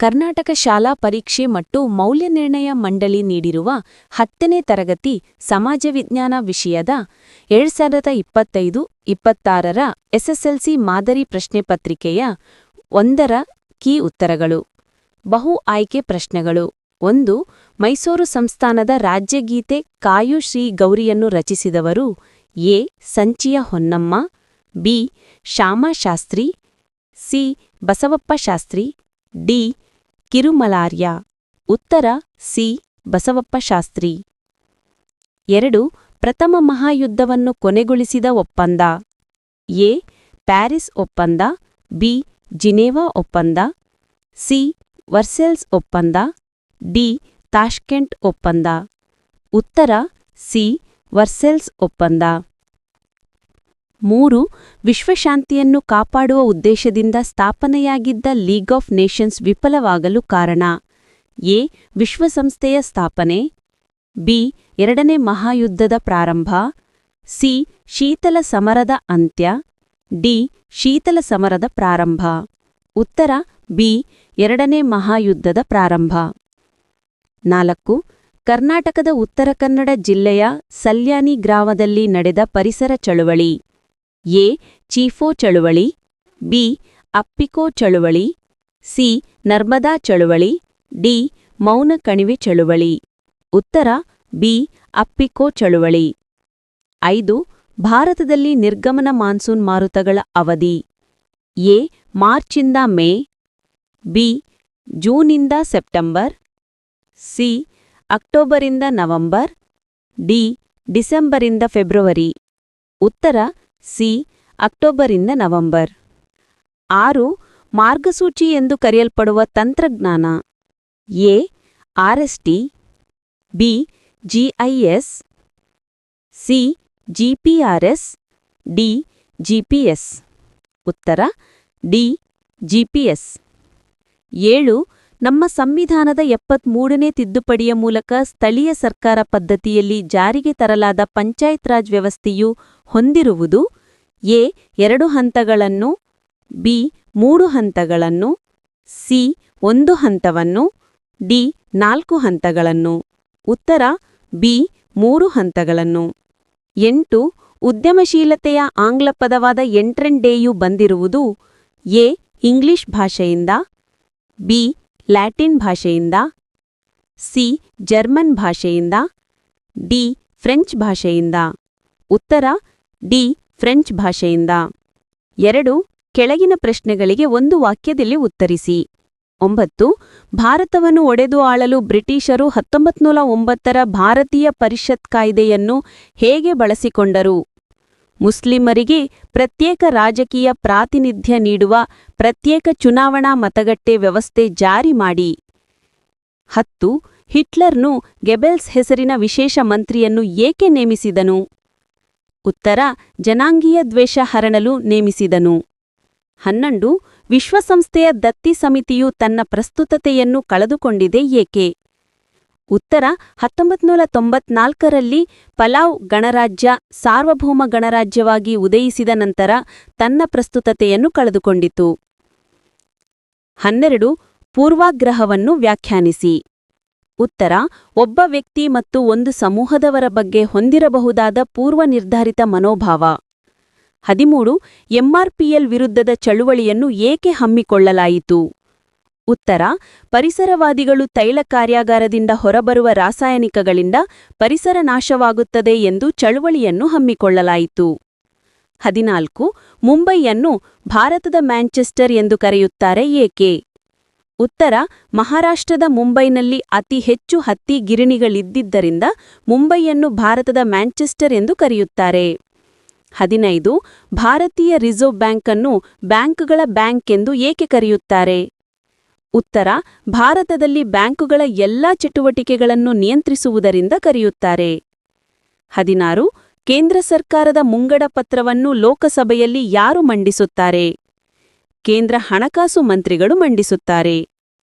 ಕರ್ನಾಟಕ ಶಾಲಾ ಪರೀಕ್ಷೆ ಮತ್ತು ಮೌಲ್ಯನಿರ್ಣಯ ಮಂಡಳಿ ನೀಡಿರುವ ಹತ್ತನೇ ತರಗತಿ ಸಮಾಜ ವಿಜ್ಞಾನ ವಿಷಯದ ಎರಡ್ ಸಾವಿರದ ಇಪ್ಪತ್ತೈದು, ಇಪ್ಪತ್ತಾರರ ಎಸ್ಎಸ್ಎಲ್ಸಿ ಮಾದರಿ ಪ್ರಶ್ನೆ ಪತ್ರಿಕೆಯ ಒಂದರ ಕೀ ಉತ್ತರಗಳು. ಬಹು ಆಯ್ಕೆ ಪ್ರಶ್ನೆಗಳು. ಒಂದು, ಮೈಸೂರು ಸಂಸ್ಥಾನದ ರಾಜ್ಯಗೀತೆ ಕಾಯು ಶ್ರೀ ಗೌರಿಯನ್ನು ರಚಿಸಿದವರು A. ಸಂಚಿಯ Honnamma, B. Shyamashastri, C. Basavappa Shastri, D. Kirumalarya. ಉತ್ತರ, ಸಿ. ಬಸವಪ್ಪ ಶಾಸ್ತ್ರಿ. ಎರಡು, ಪ್ರಥಮ ಮಹಾಯುದ್ಧವನ್ನು ಕೊನೆಗೊಳಿಸಿದ ಒಪ್ಪಂದ. ಎ. ಪ್ಯಾರಿಸ್ ಒಪ್ಪಂದ. ಬಿ. ಜಿನೇವಾ ಒಪ್ಪಂದ. ಸಿ. ವರ್ಸೆಲ್ಸ್ ಒಪ್ಪಂದ. ಡಿ. ತಾಷ್ಕೆಂಟ್ ಒಪ್ಪಂದ. ಉತ್ತರ, ಸಿ. ವರ್ಸೆಲ್ಸ್ ಒಪ್ಪಂದ. ಮೂರು, ವಿಶ್ವಶಾಂತಿಯನ್ನು ಕಾಪಾಡುವ ಉದ್ದೇಶದಿಂದ ಸ್ಥಾಪನೆಯಾಗಿದ್ದ ಲೀಗ್ ಆಫ್ ನೇಷನ್ಸ್ ವಿಫಲವಾಗಲು ಕಾರಣ. ಎ, ವಿಶ್ವಸಂಸ್ಥೆಯ ಸ್ಥಾಪನೆ. ಬಿ, ಎರಡನೇ ಮಹಾಯುದ್ಧದ ಪ್ರಾರಂಭ. ಸಿ, ಶೀತಲ ಸಮರದ ಅಂತ್ಯ. ಡಿ, ಶೀತಲ ಸಮರದ ಪ್ರಾರಂಭ. ಉತ್ತರ, ಬಿ, ಎರಡನೇ ಮಹಾಯುದ್ಧದ ಪ್ರಾರಂಭ. ನಾಲ್ಕು, ಕರ್ನಾಟಕದ ಉತ್ತರ ಕನ್ನಡ ಜಿಲ್ಲೆಯ ಸಲ್ಯಾನಿ ಗ್ರಾಮದಲ್ಲಿ ನಡೆದ ಪರಿಸರ ಚಳುವಳಿ. ಎ, ಚೀಫೋ ಚಳುವಳಿ, ಬಿ, ಅಪ್ಪಿಕೋ ಚಳುವಳಿ, ಸಿ, ನರ್ಮದಾ ಚಳುವಳಿ, ಡಿ, ಮೌನ ಕಣಿವೆ ಚಳುವಳಿ. ಉತ್ತರ, ಬಿ, ಅಪ್ಪಿಕೋ ಚಳುವಳಿ. ಐದು, ಭಾರತದಲ್ಲಿ ನಿರ್ಗಮನ ಮಾನ್ಸೂನ್ ಮಾರುತಗಳ ಅವಧಿ. ಎ ಮಾರ್ಚಿಂದ ಮೇ, ಬಿ ಜೂನಿಂದ ಸೆಪ್ಟೆಂಬರ್, ಸಿ, ಅಕ್ಟೋಬರಿಂದ ನವೆಂಬರ್, ಡಿ, ಡಿಸೆಂಬರಿಂದ ಫೆಬ್ರವರಿ. ಉತ್ತರ ಸಿ. ಅಕ್ಟೋಬರಿಂದ ನವೆಂಬರ್. ಆರು. ಮಾರ್ಗಸೂಚಿ ಎಂದು ಕರೆಯಲ್ಪಡುವ ತಂತ್ರಜ್ಞಾನ. A. RST B. GIS C. GPRS D. GPS ಉತ್ತರ. ಡಿ. ಜಿಪಿಎಸ್ ಏಳು. ನಮ್ಮ ಸಂವಿಧಾನದ ಎಪ್ಪತ್ಮೂರನೇ ತಿದ್ದುಪಡಿಯ ಮೂಲಕ ಸ್ಥಳೀಯ ಸರ್ಕಾರ ಪದ್ಧತಿಯಲ್ಲಿ ಜಾರಿಗೆ ತರಲಾದ ಪಂಚಾಯತ್ ರಾಜ್ ವ್ಯವಸ್ಥೆಯು ಹೊಂದಿರುವುದು ಎ, ಎರಡು ಹಂತಗಳನ್ನು, ಬಿ, ಮೂರು ಹಂತಗಳನ್ನು, ಸಿ, ಒಂದು ಹಂತವನ್ನು, ಡಿ, ನಾಲ್ಕು ಹಂತಗಳನ್ನು. ಉತ್ತರ, ಬಿ, ಮೂರು ಹಂತಗಳನ್ನು. ಎಂಟು, ಉದ್ಯಮಶೀಲತೆಯ ಆಂಗ್ಲ ಪದವಾದ ಎಂಟ್ರೆಂಡೇಯು ಬಂದಿರುವುದು ಎ, ಇಂಗ್ಲಿಷ್ ಭಾಷೆಯಿಂದ, ಬಿ ಲ್ಯಾಟಿನ್ ಭಾಷೆಯಿಂದ, ಸಿ, ಜರ್ಮನ್ ಭಾಷೆಯಿಂದ, ಡಿ, ಫ್ರೆಂಚ್ ಭಾಷೆಯಿಂದ. ಉತ್ತರ, ಡಿ, ಫ್ರೆಂಚ್ ಭಾಷೆಯಿಂದ. ಎರಡು, ಕೆಳಗಿನ ಪ್ರಶ್ನೆಗಳಿಗೆ ಒಂದು ವಾಕ್ಯದಲ್ಲಿ ಉತ್ತರಿಸಿ. ಒಂಬತ್ತು, ಭಾರತವನ್ನು ಒಡೆದು ಆಳಲು ಬ್ರಿಟಿಷರು ಹತ್ತೊಂಬತ್ನೂರ ಒಂಬತ್ತರ ಭಾರತೀಯ ಪರಿಷತ್ ಕಾಯ್ದೆಯನ್ನು ಹೇಗೆ ಬಳಸಿಕೊಂಡರು? ಮುಸ್ಲಿಮರಿಗೆ ಪ್ರತ್ಯೇಕ ರಾಜಕೀಯ ಪ್ರಾತಿನಿಧ್ಯ ನೀಡುವ ಪ್ರತ್ಯೇಕ ಚುನಾವಣಾ ಮತಗಟ್ಟೆ ವ್ಯವಸ್ಥೆ ಜಾರಿ ಮಾಡಿ. ಹತ್ತು, ಹಿಟ್ಲರ್ನು ಗೆಬೆಲ್ಸ್ ಹೆಸರಿನ ವಿಶೇಷ ಮಂತ್ರಿಯನ್ನು ಏಕೆ ನೇಮಿಸಿದನು? ಉತ್ತರ, ಜನಾಂಗೀಯ ದ್ವೇಷ ಹರಣಲು ನೇಮಿಸಿದನು. ಹನ್ನೊಂದು, ವಿಶ್ವಸಂಸ್ಥೆಯ ದತ್ತಿ ಸಮಿತಿಯು ತನ್ನ ಪ್ರಸ್ತುತತೆಯನ್ನು ಕಳೆದುಕೊಂಡಿದೆ ಏಕೆ? ಉತ್ತರ ಹತ್ತೊಂಬತ್ನೂರ ತೊಂಬತ್ನಾಲ್ಕರಲ್ಲಿ ಪಲಾವ್ ಗಣರಾಜ್ಯ ಸಾರ್ವಭೌಮ ಗಣರಾಜ್ಯವಾಗಿ ಉದಯಿಸಿದ ನಂತರ ತನ್ನ ಪ್ರಸ್ತುತತೆಯನ್ನು ಕಳೆದುಕೊಂಡಿತು. ಹನ್ನೆರಡು ಪೂರ್ವಾಗ್ರಹವನ್ನು ವ್ಯಾಖ್ಯಾನಿಸಿ. ಉತ್ತರ, ಒಬ್ಬ ವ್ಯಕ್ತಿ ಮತ್ತು ಒಂದು ಸಮೂಹದವರ ಬಗ್ಗೆ ಹೊಂದಿರಬಹುದಾದ ಪೂರ್ವನಿರ್ಧಾರಿತ ಮನೋಭಾವ. ಹದಿಮೂರು, ಎಂಆರ್ಪಿಎಲ್ ವಿರುದ್ಧದ ಚಳುವಳಿಯನ್ನು ಏಕೆ ಹಮ್ಮಿಕೊಳ್ಳಲಾಯಿತು? ಉತ್ತರ, ಪರಿಸರವಾದಿಗಳು ತೈಲ ಕಾರ್ಯಾಗಾರದಿಂದ ಹೊರಬರುವ ರಾಸಾಯನಿಕಗಳಿಂದ ಪರಿಸರ ನಾಶವಾಗುತ್ತದೆ ಎಂದು ಚಳುವಳಿಯನ್ನು ಹಮ್ಮಿಕೊಳ್ಳಲಾಯಿತು. ಹದಿನಾಲ್ಕು, ಮುಂಬೈಯನ್ನು ಭಾರತದ ಮ್ಯಾಂಚೆಸ್ಟರ್ ಎಂದು ಕರೆಯುತ್ತಾರೆ ಏಕೆ? ಉತ್ತರ, ಮಹಾರಾಷ್ಟ್ರದ ಮುಂಬೈನಲ್ಲಿ ಅತಿ ಹೆಚ್ಚು ಹತ್ತಿ ಗಿರಣಿಗಳಿದ್ದಿದ್ದರಿಂದ ಮುಂಬೈಯನ್ನು ಭಾರತದ ಮ್ಯಾಂಚೆಸ್ಟರ್ ಎಂದು ಕರೆಯುತ್ತಾರೆ. ಹದಿನೈದು, ಭಾರತೀಯ ರಿಸರ್ವ್ ಬ್ಯಾಂಕನ್ನು ಬ್ಯಾಂಕ್ಗಳ ಬ್ಯಾಂಕ್ ಎಂದು ಏಕೆ ಕರೆಯುತ್ತಾರೆ? ಉತ್ತರ, ಭಾರತದಲ್ಲಿ ಬ್ಯಾಂಕುಗಳ ಎಲ್ಲಾ ಚಟುವಟಿಕೆಗಳನ್ನು ನಿಯಂತ್ರಿಸುವುದರಿಂದ ಕರೆಯುತ್ತಾರೆ. ಹದಿನಾರು, ಕೇಂದ್ರ ಸರ್ಕಾರದ ಮುಂಗಡ ಪತ್ರವನ್ನು ಲೋಕಸಭೆಯಲ್ಲಿ ಯಾರು ಮಂಡಿಸುತ್ತಾರೆ? ಕೇಂದ್ರ ಹಣಕಾಸು ಮಂತ್ರಿಗಳು ಮಂಡಿಸುತ್ತಾರೆ.